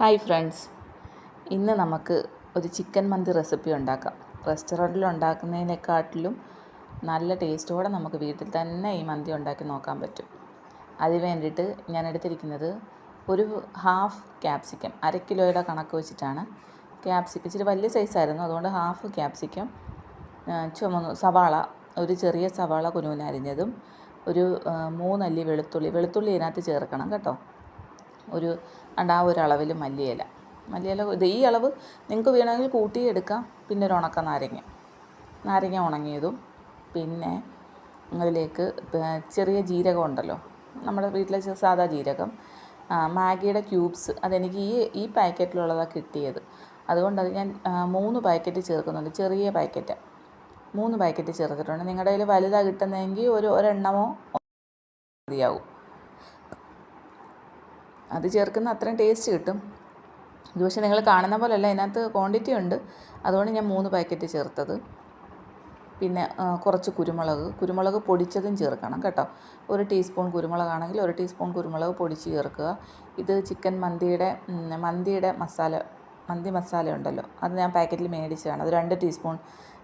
Hi friends. ഇന്ന് നമുക്ക് ഒരു ചിക്കൻ മന്തി റെസിപ്പി ഉണ്ടാക്കാം. റെസ്റ്റോറന്റിൽ ഉണ്ടാക്കുന്നതിനെക്കാട്ടിലും നല്ല ടേസ്റ്റോടെ നമുക്ക് വീട്ടിൽ തന്നെ ഈ മന്തി ഉണ്ടാക്കി നോക്കാൻ പറ്റും. അതിന് വേണ്ടിയിട്ട് ഞാൻ എടുത്തിരിക്കുന്നത് ഒരു ഹാഫ് ക്യാപ്സിക്കം അര കിലോയുടെ കണക്ക് വെച്ചിട്ടാണ്. ക്യാപ്സിക്കം ഇച്ചിരി വലിയ സൈസായിരുന്നു അതുകൊണ്ട് ഹാഫ് ക്യാപ്സിക്കം ചുമന്നു സവാള ഒരു ചെറിയ സവാള കുനുവിനരിഞ്ഞതും ഒരു മൂന്നല്ലി വെളുത്തുള്ളി. വെളുത്തുള്ളി ഇതിനകത്ത് ചേർക്കണം കേട്ടോ. ഒരു അണ്ട് ആ ഒരു മല്ലിയില. മല്ലിയില ഇത് ഈ അളവ് നിങ്ങൾക്ക് വേണമെങ്കിൽ കൂട്ടി എടുക്കാം. പിന്നെ ഒരു ഉണക്ക നാരങ്ങ. നാരങ്ങ ഉണങ്ങിയതും പിന്നെ അതിലേക്ക് ചെറിയ ജീരകം ഉണ്ടല്ലോ. നമ്മുടെ വീട്ടിലെ സാധാ ജീരകം. മാഗിയുടെ ക്യൂബ്സ് അതെനിക്ക് ഈ ഈ പാക്കറ്റിലുള്ളതാണ് കിട്ടിയത്. അതുകൊണ്ട് അത് ഞാൻ മൂന്ന് പാക്കറ്റ് ചേർക്കുന്നുണ്ട്. ചെറിയ പാക്കറ്റ്. മൂന്ന് പാക്കറ്റ് ചേർത്തിട്ടുണ്ട്. നിങ്ങളുടെ കയ്യിൽ വലുതാണ് കിട്ടുന്നതെങ്കിൽ ഒരു ഒരെണ്ണമോ മതിയാവും. അത് ചേർക്കുന്ന അത്രയും ടേസ്റ്റ് കിട്ടും. ഇത് പക്ഷേ നിങ്ങൾ കാണുന്ന പോലെയല്ല ഇതിനകത്ത് ക്വാണ്ടിറ്റി ഉണ്ട്. അതുകൊണ്ട് ഞാൻ മൂന്ന് പാക്കറ്റ് ചേർത്തത്. പിന്നെ കുറച്ച് കുരുമുളക്. കുരുമുളക് പൊടിച്ചതും ചേർക്കണം കേട്ടോ. ഒരു ടീസ്പൂൺ കുരുമുളകാണെങ്കിൽ ഒരു ടീസ്പൂൺ കുരുമുളക് പൊടിച്ച് ചേർക്കുക. ഇത് ചിക്കൻ മന്തിയുടെ മന്തിയുടെ മസാല മന്തി മസാല ഉണ്ടല്ലോ. അത് ഞാൻ പാക്കറ്റിൽ മേടിച്ചതാണ്. അത് രണ്ട് ടീസ്പൂൺ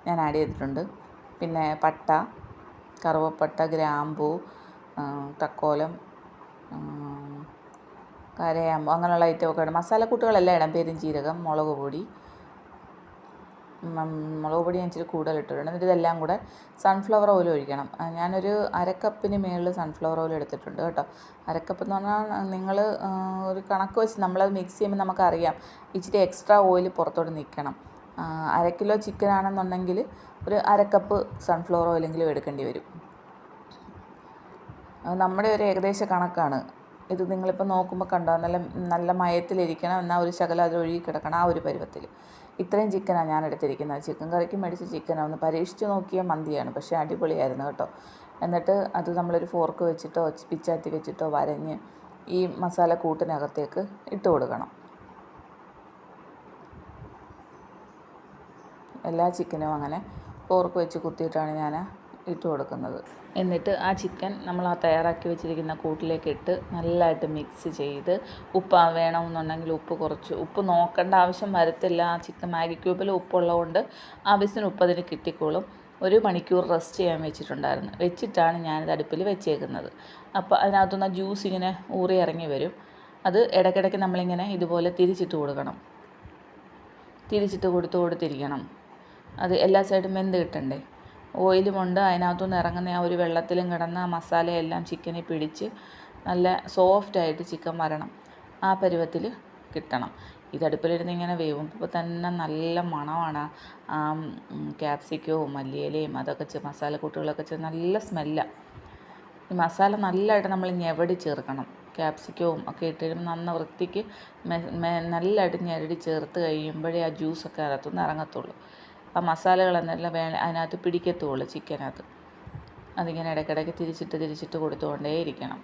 ഞാൻ ആഡ് ചെയ്തിട്ടുണ്ട്. പിന്നെ പട്ട കറുവപ്പട്ട ഗ്രാമ്പൂ തക്കോലം കരയാമ്പ് അങ്ങനെയുള്ള ഐറ്റമൊക്കെ മസാല മസാലക്കൂട്ടുകളെല്ലാം ഇടാം. പേരും ജീരകം മുളക് പൊടി. മുളക് പൊടി ഞാൻ ഇച്ചിരി കൂടുതൽ ഇട്ടിട്ടുണ്ട്. എന്നിട്ട് ഇതെല്ലാം കൂടെ സൺഫ്ലവർ ഓയിൽ ഒഴിക്കണം. ഞാനൊരു അരക്കപ്പിന് മേളിൽ സൺഫ്ലവർ ഓയിൽ എടുത്തിട്ടുണ്ട് കേട്ടോ. അരക്കപ്പ് എന്ന് പറഞ്ഞാൽ നിങ്ങൾ ഒരു കണക്ക് വെച്ച് നമ്മളത് മിക്സ് ചെയ്യുമ്പോൾ നമുക്കറിയാം. ഇച്ചിരി എക്സ്ട്രാ ഓയിൽ പുറത്തോട്ട് നിൽക്കണം. അര കിലോ ചിക്കൻ ആണെന്നുണ്ടെങ്കിൽ ഒരു അരക്കപ്പ് സൺഫ്ലവർ ഓയിലെങ്കിലും എടുക്കേണ്ടി വരും. നമ്മുടെ ഒരു ഏകദേശ കണക്കാണ്. ഇത് നിങ്ങളിപ്പോൾ നോക്കുമ്പോൾ കണ്ടോ നല്ല നല്ല മയത്തിലിരിക്കണം എന്നാൽ ഒരു ശകലം അതിൽ ഒഴുകി കിടക്കണം ആ ഒരു പരുവത്തിൽ. ഇത്രയും ചിക്കനാണ് ഞാൻ എടുത്തിരിക്കുന്നത്. ചിക്കൻ കറിക്ക് മേടിച്ച ചിക്കനാണ് ഒന്ന് പരീക്ഷിച്ച് നോക്കിയ മന്തിയാണ്. പക്ഷേ അടിപൊളിയായിരുന്നു കേട്ടോ. എന്നിട്ട് അത് നമ്മളൊരു ഫോർക്ക് വെച്ചിട്ടോ പിച്ചാത്തി വെച്ചിട്ടോ വരഞ്ഞ് ഈ മസാല കൂട്ടിനകത്തേക്ക് ഇട്ട് കൊടുക്കണം. എല്ലാ ചിക്കനും അങ്ങനെ ഫോർക്ക് വെച്ച് കുത്തിയിട്ടാണ് ഞാൻ ഇട്ട് കൊടുക്കുന്നത്. എന്നിട്ട് ആ ചിക്കൻ നമ്മൾ ആ തയ്യാറാക്കി വെച്ചിരിക്കുന്ന കൂട്ടിലേക്ക് ഇട്ട് നല്ലതായിട്ട് മിക്സ് ചെയ്ത് ഉപ്പ് വേണമെന്നുണ്ടെങ്കിൽ ഉപ്പ് കുറച്ച് ഉപ്പ് നോക്കേണ്ട ആവശ്യം വരത്തില്ല. ആ ചിക്കൻ മാഗി ക്യൂബിൽ ഉപ്പുള്ളതുകൊണ്ട് ആവശ്യത്തിന് ഉപ്പ് അതിന് കിട്ടിക്കോളും. ഒരു മണിക്കൂർ റെസ്റ്റ് ചെയ്യാൻ വെച്ചിട്ടുണ്ടായിരുന്നു. വെച്ചിട്ടാണ് ഞാനിത് അടുപ്പിൽ വെച്ചേക്കുന്നത്. അപ്പോൾ അതിനകത്തുനിന്ന് ജ്യൂസ് ഇങ്ങനെ ഊറി ഇറങ്ങി വരും. അത് ഇടയ്ക്കിടയ്ക്ക് നമ്മളിങ്ങനെ ഇതുപോലെ തിരിച്ചിട്ട് കൊടുക്കണം. തിരിച്ചിട്ട് കൊടുത്ത് കൊടുത്തിരിക്കണം. അത് എല്ലാ സൈഡും വെന്ത് കിട്ടണ്ടേ? ഓയിലുമുണ്ട് അതിനകത്തുനിന്ന് ഇറങ്ങുന്ന ആ ഒരു വെള്ളത്തിലും കിടന്ന ആ മസാലയെല്ലാം ചിക്കനെ പിടിച്ച് നല്ല സോഫ്റ്റായിട്ട് ചിക്കൻ വരണം. ആ പരുവത്തിൽ കിട്ടണം. ഇത് അടുപ്പിലിരുന്ന് ഇങ്ങനെ വേവുമ്പോൾ തന്നെ നല്ല മണമാണ്. ആ ക്യാപ്സിക്കവും മല്ലിയിലയും അതൊക്കെ ചെ മസാലക്കൂട്ടുകളൊക്കെ ചെ നല്ല സ്മെല്ലാണ് ഈ മസാല നല്ലതായിട്ട് നമ്മൾ ഞെവടി ചേർക്കണം? ക്യാപ്സിക്കവും ഒക്കെ ഇട്ട് കഴിയുമ്പോൾ നന്ന വൃത്തിക്ക് നല്ലതായിട്ട് ഞെരടി ചേർത്ത് കഴിയുമ്പോഴേ ആ ജ്യൂസൊക്കെ അകത്തുനിന്ന് ഇറങ്ങത്തുള്ളൂ. ആ മസാലകളെന്നെല്ലാം വേ അതിനകത്ത് പിടിക്കത്തുള്ളൂ ചിക്കനകത്ത്. അതിങ്ങനെ ഇടയ്ക്കിടയ്ക്ക് തിരിച്ചിട്ട് തിരിച്ചിട്ട് കൊടുത്തുകൊണ്ടേയിരിക്കണം.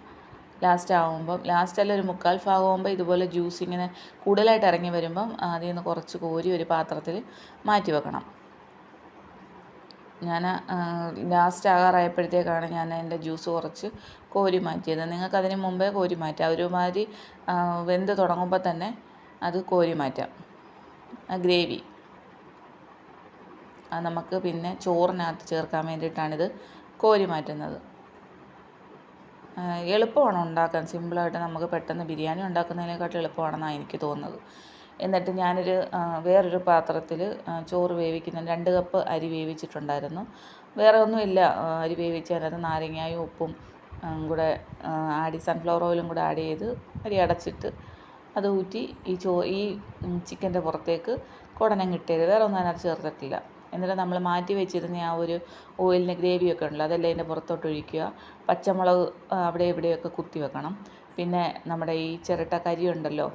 ലാസ്റ്റ് ആകുമ്പം ലാസ്റ്റ് അല്ല ഒരു മുക്കാൽ ഭാഗമാകുമ്പോൾ ഇതുപോലെ ജ്യൂസ് ഇങ്ങനെ കൂടുതലായിട്ട് ഇറങ്ങി വരുമ്പം അതിൽ നിന്ന് കുറച്ച് കോരി ഒരു പാത്രത്തിൽ മാറ്റി വെക്കണം. ഞാൻ ലാസ്റ്റ് ആകാറായപ്പോഴത്തേക്കാണ് ഞാൻ എന്റെ ജ്യൂസ് കുറച്ച് കോരി മാറ്റിയത്. നിങ്ങൾക്ക് അതിന് മുമ്പേ കോരി മാറ്റാം. ഒരുമാതിരി വെന്ത് തുടങ്ങുമ്പോൾ തന്നെ അത് കോരി മാറ്റാം. ഗ്രേവി നമുക്ക് പിന്നെ ചോറിനകത്ത് ചേർക്കാൻ വേണ്ടിയിട്ടാണിത് കോരി മാറ്റുന്നത്. എളുപ്പമാണ് ഉണ്ടാക്കാൻ. സിമ്പിളായിട്ട് നമുക്ക് പെട്ടെന്ന് ബിരിയാണി ഉണ്ടാക്കുന്നതിനെക്കാട്ടും എളുപ്പമാണെന്നാണ് എനിക്ക് തോന്നുന്നത്. എന്നിട്ട് ഞാനൊരു വേറൊരു പാത്രത്തിൽ ചോറ് വേവിക്കുന്ന രണ്ട് കപ്പ് അരി വേവിച്ചിട്ടുണ്ടായിരുന്നു. വേറെ ഒന്നുമില്ല. അരി വേവിച്ച് അതിനകത്ത് നാരങ്ങായും ഉപ്പും കൂടെ ആഡ് സൺഫ്ലവർ ഓയിലും കൂടെ ആഡ് ചെയ്ത് അരി അടച്ചിട്ട് അത് ഊറ്റി ഈ ചോ ഈ ചിക്കന്റെ പുറത്തേക്ക് കുടനം കിട്ടിയത്. വേറെ ഒന്നും അതിനകത്ത് ചേർത്തിട്ടില്ല. എന്നിട്ട് നമ്മൾ മാറ്റി വെച്ചിരുന്ന ആ ഒരു ഓയിലിന് ഗ്രേവിയൊക്കെ ഉണ്ടല്ലോ അതെല്ലാം അതിന്റെ പുറത്തോട്ട് ഒഴിക്കുക. പച്ചമുളക് അവിടെ ഇവിടെയൊക്കെ കുത്തി വെക്കണം. പിന്നെ നമ്മുടെ ഈ ചിരട്ട കരി ഉണ്ടല്ലോ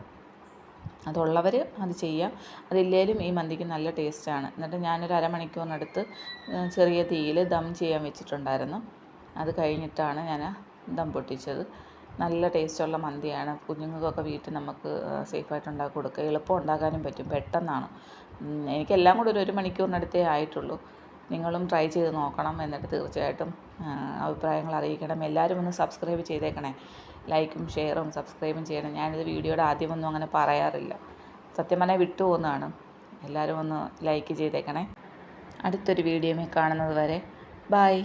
അതുള്ളവർ അത് ചെയ്യാം. അതില്ലേലും ഈ മന്തിക്ക് നല്ല ടേസ്റ്റാണ്. എന്നിട്ട് ഞാനൊരു അരമണിക്കൂറിനടുത്ത് ചെറിയ തീയിൽ ദം ചെയ്യാൻ വെച്ചിട്ടുണ്ടായിരുന്നു. അത് കഴിഞ്ഞിട്ടാണ് ഞാൻ ദം പൊട്ടിച്ചത്. നല്ല ടേസ്റ്റുള്ള മന്തിയാണ്. കുഞ്ഞുങ്ങൾക്കൊക്കെ വീട്ടിൽ നമുക്ക് സേഫായിട്ട് ഉണ്ടാക്കി കൊടുക്കുക. എളുപ്പം ഉണ്ടാക്കാനും പറ്റും. പെട്ടെന്നാണ്. എനിക്കെല്ലാം കൂടെ ഒരു ഒരു മണിക്കൂറിനടുത്തേ ആയിട്ടുള്ളൂ. നിങ്ങളും ട്രൈ ചെയ്ത് നോക്കണം എന്നിട്ട് തീർച്ചയായിട്ടും അഭിപ്രായങ്ങൾ അറിയിക്കണം. എല്ലാവരും ഒന്ന് സബ്സ്ക്രൈബ് ചെയ്തേക്കണേ. ലൈക്കും ഷെയറും സബ്സ്ക്രൈബും ചെയ്യണം. ഞാനിത് വീഡിയോയുടെ ആദ്യമൊന്നും അങ്ങനെ പറയാറില്ല. സത്യം പറഞ്ഞാൽ വിട്ടുപോകുന്നതാണ്. എല്ലാവരും ഒന്ന് ലൈക്ക് ചെയ്തേക്കണേ. അടുത്തൊരു വീഡിയോയിൽ കാണുന്നത് വരെ. ബായ്